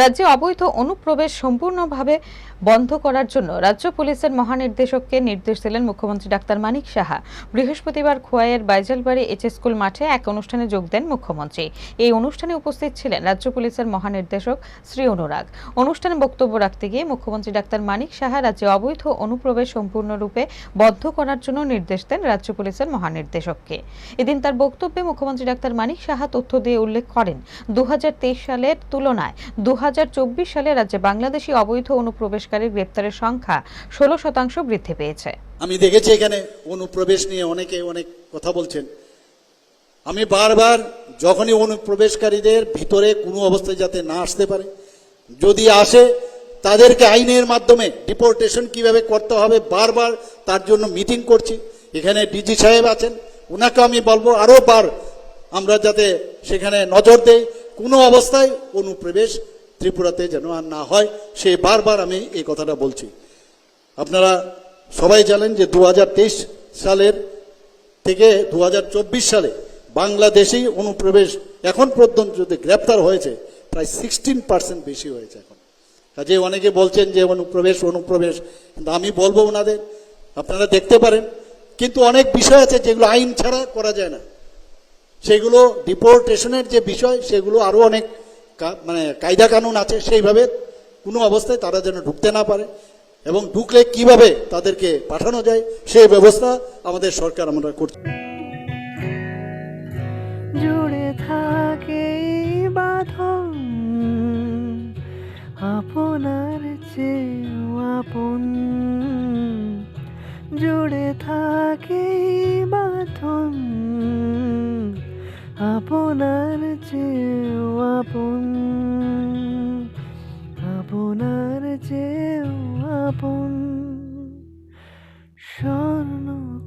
রাজ্যে অবৈধ অনুপ্রবেশ সম্পূর্ণভাবে বন্ধ করার জন্য রাজ্য পুলিশের মহানির্দেশককে নির্দেশ দিলেন মুখ্যমন্ত্রী ডাক্তার মানিক সাহা। বৃহস্পতিবার খোয়াইয়ের বাইজালবাড়ি এইচ স্কুল মাঠে এক অনুষ্ঠানে যোগ দেন মুখ্যমন্ত্রী। এই অনুষ্ঠানে উপস্থিত ছিলেন রাজ্য পুলিশের মহানির্দেশক শ্রী অনুরাগ। অনুষ্ঠানে বক্তব্য রাখতে গিয়ে মুখ্যমন্ত্রী ডাক্তার মানিক সাহা রাজ্যে অবৈধ অনুপ্রবেশ সম্পূর্ণরূপে বন্ধ করার জন্য নির্দেশ দেন রাজ্য পুলিশের মহানির্দেশককে। এদিন তার বক্তব্যে মুখ্যমন্ত্রী ডাক্তার মানিক সাহা তথ্য দিয়ে উল্লেখ করেন দু হাজার তেইশ সালের তুলনায় দু সালে রাজ্যে বাংলাদেশি অবৈধ অনুপ্রবেশকারীর গ্রেপ্তারের সংখ্যা ষোলো শতাংশ বৃদ্ধি পেয়েছে। আমি দেখেছি এখানে অনুপ্রবেশ নিয়ে অনেকে অনেক কথা বলছেন। আমি বারবার যখনই অনুপ্রবেশকারীদের ভিতরে কোনো অবস্থায় যাতে না আসতে পারে, যদি আসে, তাদেরকে আইনের মাধ্যমে ডিপোর্টেশন কীভাবে করতে হবে, বারবার তার জন্য মিটিং করছি। এখানে ডিজি সাহেব আছেন ওনাকে আমি বলব আরও বার আমরা যাতে সেখানে নজর দেই। কোনো অবস্থায় অনুপ্রবেশ ত্রিপুরাতে যেন আর না হয়, সে বারবার আমি এই কথাটা বলছি। আপনারা সবাই জানেন যে দু হাজার তেইশ সালের থেকে দু হাজার চব্বিশ সালে বাংলাদেশেই অনুপ্রবেশ এখন পর্যন্ত যদি গ্রেপ্তার হয়েছে, প্রায় সিক্সটিন পার্সেন্ট বেশি হয়েছে এখন। কাজে অনেকে বলছেন যে অনুপ্রবেশ অনুপ্রবেশ, কিন্তু আমি বলব ওনাদের, আপনারা দেখতে পারেন। কিন্তু অনেক বিষয় আছে যেগুলো আইন ছাড়া করা যায় না। সেগুলো ডিপোর্টেশনের যে বিষয়, সেগুলো আরও অনেক মানে কায়দা কানুন আছে সেইভাবে কোনো অবস্থায় তারা যেন ঢুকতে না পারে এবং ঢুকলে কীভাবে তাদেরকে পাঠানো যায় সেই ব্যবস্থা আমাদের সরকার আমরা করছে। জুড়ে থাকে আপনার আপন। জুড়ে থাকে বাঁধন আপনার চেয়েও আপন আপনার চেয়েও আপন সব